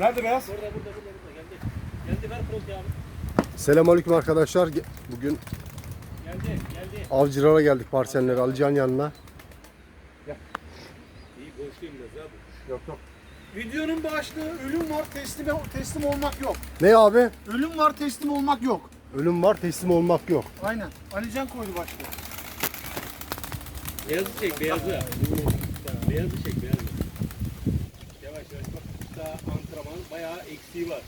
Nerede beyaz? Burada burada burada burada geldi. Geldi ver kroki abi. Selamünaleyküm arkadaşlar. Bugün Geldi geldi. avcılara geldik parselleri Alican yanına. İyi boşluyum biraz abi. Yok yok. Videonun başlığı ölüm var teslim teslim olmak yok. Ne abi? Ölüm var teslim olmak yok. Ölüm var teslim olmak yok. Aynen. Alican koydu başlığı. Beyazı çek beyazı. Beyazı çek beyazı. Yavaş yavaş bak daha antrenmanın bayağı eksiği var.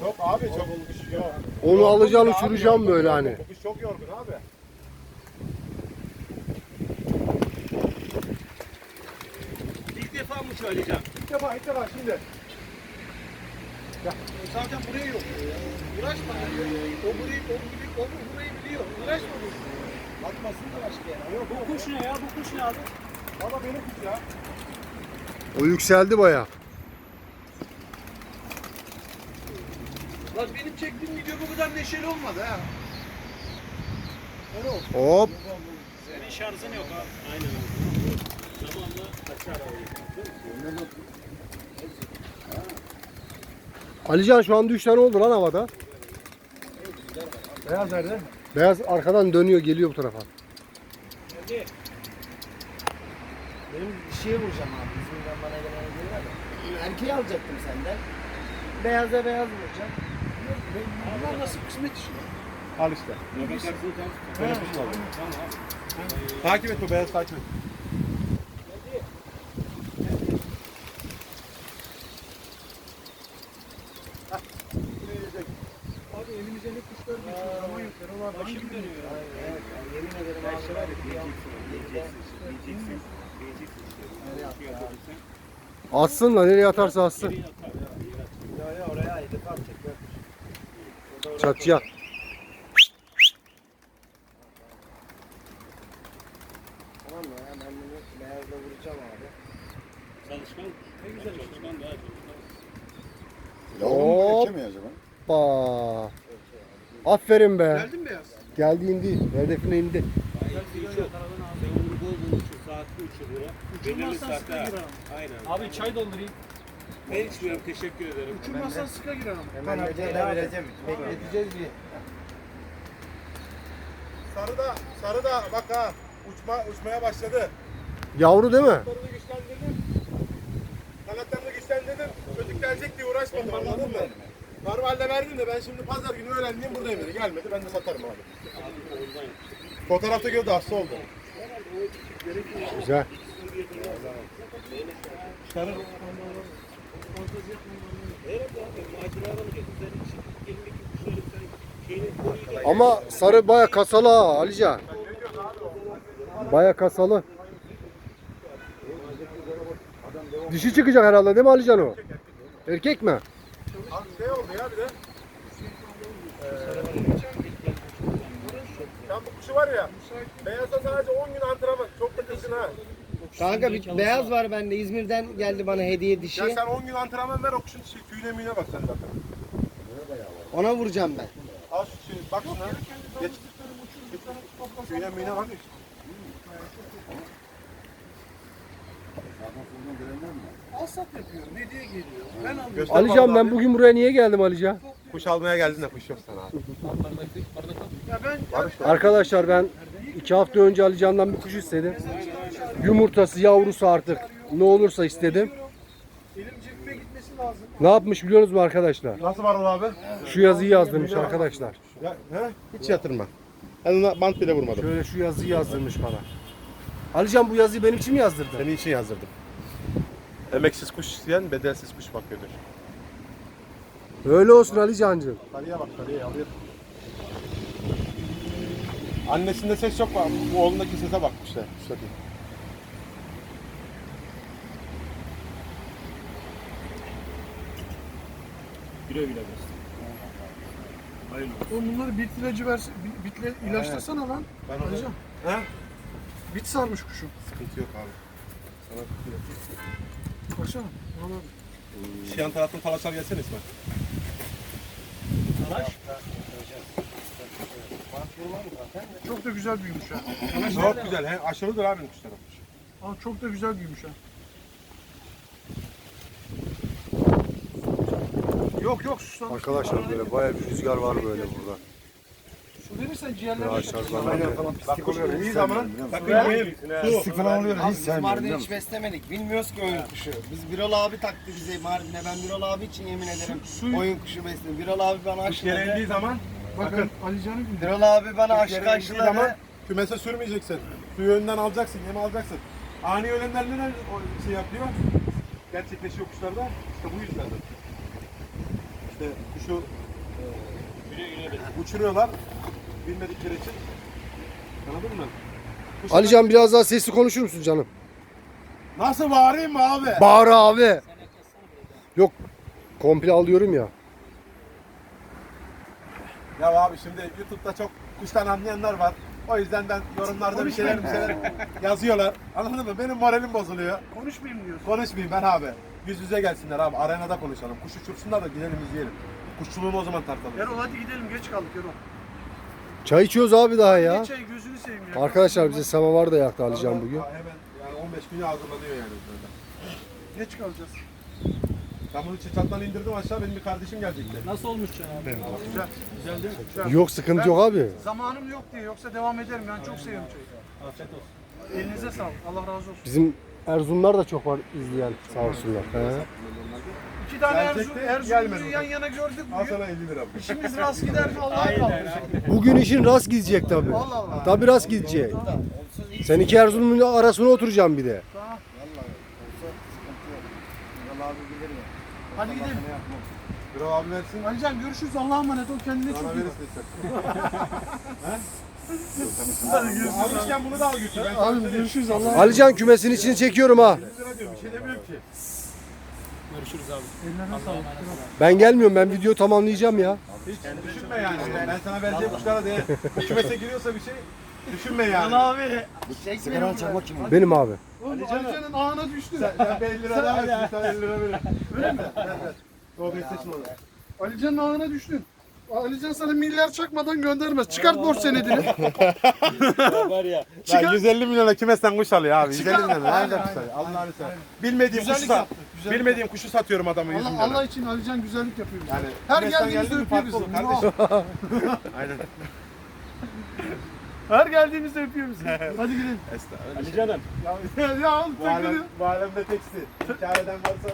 Çok abi çok olmuş. Yok. Onu alacağım uçuracağım böyle hani. Bu kuş çok yorgun abi. İlk defa mı Alican? İlk defa ilk defa şimdi. Ya, zaten buraya yok. Uğraşma. ya. O burayı, o burayı, o burayı biliyor. Uğraşma. Atmasın da başka yere. Yok, Bu kuş ne ya? Bu kuş ne abi? Valla benim kuş ya. O yükseldi baya. Lan benim çektiğim video bu kadar neşeli olmadı ha. Öyle olsun. Hop. Senin şarjın yok abi. Aynen abi. Zamanla kaçar abi. Alican şu anda 3 tane oldu lan havada. Beyaz nerede? Beyaz arkadan dönüyor geliyor bu tarafa. Geldi. Benim bir şeye vuracağım abi. İzmir'den bana gelen ya. Erkeği alacaktım senden. Beyaza beyaz vuracağım. Bunlar nasıl kısmet işi? Al işte. Böyle var. Abi. Takip et bu beyaz takip et. Abi elimize ne kuşlar geçiyor zaman yok. Yaralar Başım dönüyor. Evet, yani yemin ederim Ben abi. şey var ya, bir işte. Nereye koyduysan, Atsın nereye atarsa atsın. geriye atar ya, yere atar. Ya ya oraya hedef atacak. bak. O da oraya Çatıya. Tamam mı ya ben bunu beyazla vuracağım abi. Çalışkan, ne güzel çalışkan daha çalışkan. Hop. mi acaba? Hoppa. Aferin be. Geldin mi beyaz? Geldi indi. Hedefine indi. Eksiği çok. Sen onu bol bol uçur, saatli uçur ya. Belirli Uçurmazsan saatte. Aynen. Abi çay doldurayım. Ben içmiyorum, teşekkür ederim. Uçurmazsan sıka girer ama. Hemen hediye vereceğim. Bekleteceğiz bir. Sarı da, sarı da bak ha. Uçma, uçmaya başladı. Yavru değil mi? Kanatlarını güçlendirdim. Kanatlarını güçlendirdim. Çocuk gelecek diye uğraşmadım anladın mı? Normalde verdim de ben şimdi pazar günü öğlendiğim buradayım dedi. Gelmedi ben de satarım abi. Fotoğrafta gördü hasta oldu. Güzel. Herhalde Ama sarı baya kasalı ha Alican. Baya kasalı. Dişi çıkacak herhalde değil mi Alican o? Erkek mi? Abi şey oldu ya bir de. Sen bu kuşu var ya, beyazda sadece 10 gün antrenman. Çok da kızgın ha. Kanka bir beyaz var bende. İzmir'den geldi bana hediye dişi. Ya sen 10 gün antrenman ver o kuşun şey, tüyüne müyüne bak sen zaten. Ona vuracağım ben. Al şu şey, bak şuna. Geç. Tüyüne müyüne bak. Alsat yapıyorum, hediye geliyor. Ben alıyorum. Alican ben bugün buraya niye geldim Alican? Kuş almaya geldin de kuş yok sana abi. Ya ben Arkadaşlar ben iki hafta önce Alican'dan bir kuş istedim. Yumurtası yavrusu artık ne olursa istedim. elim cebime gitmesi lazım. Ne yapmış biliyor musunuz arkadaşlar? Nasıl var abi? Şu yazıyı yazdırmış arkadaşlar. Ya, he? Hiç yatırma. Ben ona bant bile vurmadım. Şöyle şu yazıyı yazdırmış bana. Alican bu yazıyı benim için mi yazdırdın? Senin için yazdırdım. Emeksiz kuş isteyen bedelsiz kuş bakıyordur. Öyle olsun Alican'cığım. Sarıya bak sarıya alıyor. Annesinde ses çok var. Bu oğlundaki sese bak işte. işte. Güle güle versin. Hayırlı olsun. Oğlum bunları bit ilacı versin, bi- bitle ilaçlasana lan. Ben onu... Hocam. He? Bit sarmış kuşu. Sıkıntı yok abi. Sana. Baksana. Vallahi. Şu yan taraftan talaşlar gelsene İsmail. Çok da güzel büyümüş ha. Çok güzel. He, aşırıdır abi kuşlar. Aa, çok da güzel büyümüş ha. Yok yok susamış. Arkadaşlar böyle bayağı bir rüzgar var böyle burada. Su verirsen ciğerlerine Ağaçlardan Aynen falan pislik oluyor. İyi zaman. Su. falan oluyor. Hiç biz Mardin'e hiç beslemedik. Bilmiyoruz ki oyun kuşu. Biz Birol abi taktı bize Mardin'e. Ben Birol abi için yemin ederim oyun kuşu besledim. Birol abi bana aşıladı. zaman Bakın Ali Can'ı güldü. Birol abi bana kuş aşk yere indiği zaman aşıladı. kümese sürmeyeceksin. Suyu önden alacaksın, yem alacaksın. Ani ölenler neden o şey yapıyor? Gerçekleşiyor kuşlarda. İşte bu yüzden. Kuşu e, uçuruyorlar bilmedikleri için. Anladın mı? Kuşlar- Alican biraz daha sesli konuşur musun canım? Nasıl bağırayım mı abi? Bağır abi. Yok komple alıyorum ya. Ya abi şimdi YouTube'da çok kuştan anlayanlar var. O yüzden ben yorumlarda bir şeyler bir şeyler yazıyorlar. Anladın mı? Benim moralim bozuluyor. Konuşmayayım diyorsun. Konuşmayayım ben abi. Yüz yüze gelsinler abi. Arenada konuşalım. Kuş uçursunlar da gidelim izleyelim. Kuşçuluğunu o zaman tartalım. Erol hadi gidelim geç kaldık Erol. Çay içiyoruz abi daha ya. Geç çay gözünü seveyim ya. Arkadaşlar bize samavar da yaktı Alican bugün. Hemen yani 15 güne hazırlanıyor yani böyle. Geç kalacağız. Ben bunu çattan indirdim aşağı benim bir kardeşim gelecekti. Nasıl olmuş ya? Güzel. Güzel değil mi? Güzel. Yok sıkıntı yok abi. Zamanım yok diye yoksa devam ederim. Ben çok seviyorum çayı. Afiyet olsun. Elinize sağlık. Allah razı olsun. Bizim Erzurumlar da çok var izleyen sağ olsunlar. He. İki tane Gelecekti, Erzurum, gelmedi Erzurumlu'yu yan yana gördük Al bugün. sana 50 lira. İşimiz rast gider mi Allah'a kalmış. Bugün işin rast gidecek tabi. Allah Allah. Tabi rast gidecek. Sen iki Erzurum'un arasına oturacaksın bir de. Tamam. Vallahi olsa sıkıntı yok. Birol abi bilir ya. Hadi gidelim. Bir abi versin. Alican görüşürüz. Allah'a emanet ol. Kendine çok Bana iyi bak. verirsin sen. Almışken bunu da al götür. Ben Abi görüşürüz. Allah'a Alican kümesin içini çekiyorum ha. 50 lira diyorum bir şey demiyorum ki. Görüşürüz abi. Ellerine sağlık. Ben gelmiyorum ben video tamamlayacağım ya. Hiç düşünme yani. Ben sana vereceğim kuşlara değer. Bu kümese giriyorsa bir şey düşünme yani. abi. Çek beni buradan. Benim abi. Oğlum Alican'ın ağına düştü. Sen, sen bir 50 lira daha versin. Sen 50 lira ver. Öyle mi? Ver ver. O bir seçim olur. Alican'ın ağına düştün. Alican sana milyar çakmadan göndermez. Çıkart borç senedini. Var ya. Lan 150 milyona kümesten kuş alıyor abi. 150 Çıkar. milyona. Aynen, kuş alıyor? Allah'ını seversen. Bilmediğim kuşu Güzellik sat. yaptı. Güzellik Bilmediğim kuşu satıyorum adamı 100 Allah, milyona. Allah için Alican güzellik yapıyor. bize. Yani Her geldiğimizde geldi mi öpüyor farklı bizi. olur Kardeşim. Kardeşim. Aynen. Her geldiğimizde öpüyor bizi. Hadi gidelim. Ali canım. Ya, ya oğlum Bu, alem, bu alemde teksin. Hikâye eden varsa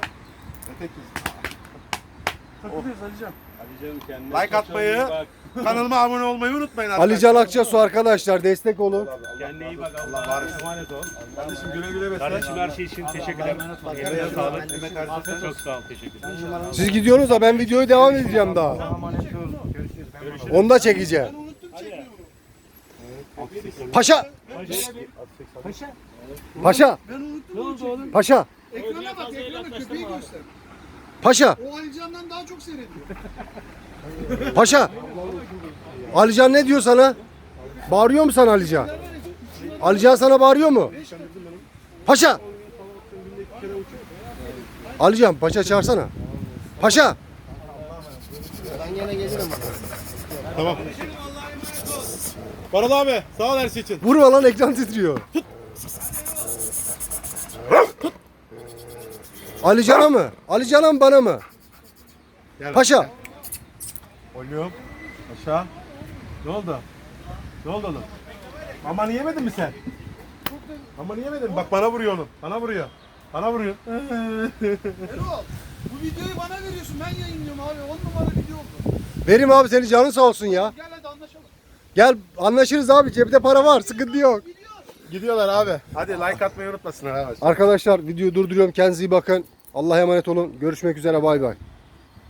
ne tekiz. Takılıyoruz Alican. Ali Like atmayı. Kanalıma abone olmayı unutmayın arkadaşlar. Alican Akçasu arkadaşlar destek olun. Kendine iyi bak. Allah var emanet ol. Kardeşim güle güle besle. Kardeşim her şey için teşekkür ederim. Eline sağlık. Çok sağ ol. Teşekkür ederim. Siz gidiyorsunuz da ben videoyu devam edeceğim daha. Onu da çekeceğim. Paşa. Paşa. Ben unuttum bu oğlum. Paşa. Ekrana bak ekrana köpeği göster. Paşa. O Alican'dan daha çok seyrediyor. Paşa. Alican ne diyor sana? Bağırıyor mu sana Alican? Alican sana bağırıyor mu? Paşa. Alican paşa çağırsana. Paşa. Ben gene gelirim. Tamam. Baral abi sağ ol her şey için. Vurma lan ekran titriyor. Alican'a mı? Alican'a mı bana mı? Gel. Paşa. Oynuyorum. Aşağı. Ne oldu? Ne oldu oğlum? Aman yemedin mi sen? Aman yemedin mi? Bak bana vuruyor oğlum. Bana vuruyor. Bana vuruyor. Erol bu videoyu bana veriyorsun ben yayınlıyorum abi. 10 numara video oldu. Verim abi senin canın sağ olsun ya. Gel hadi anlaşalım. Gel anlaşırız abi cebde para var sıkıntı yok. Gidiyorlar abi. Hadi like atmayı unutmasınlar abi. Arkadaşlar videoyu durduruyorum kendinize iyi bakın. Allah'a emanet olun. Görüşmek üzere bay bay.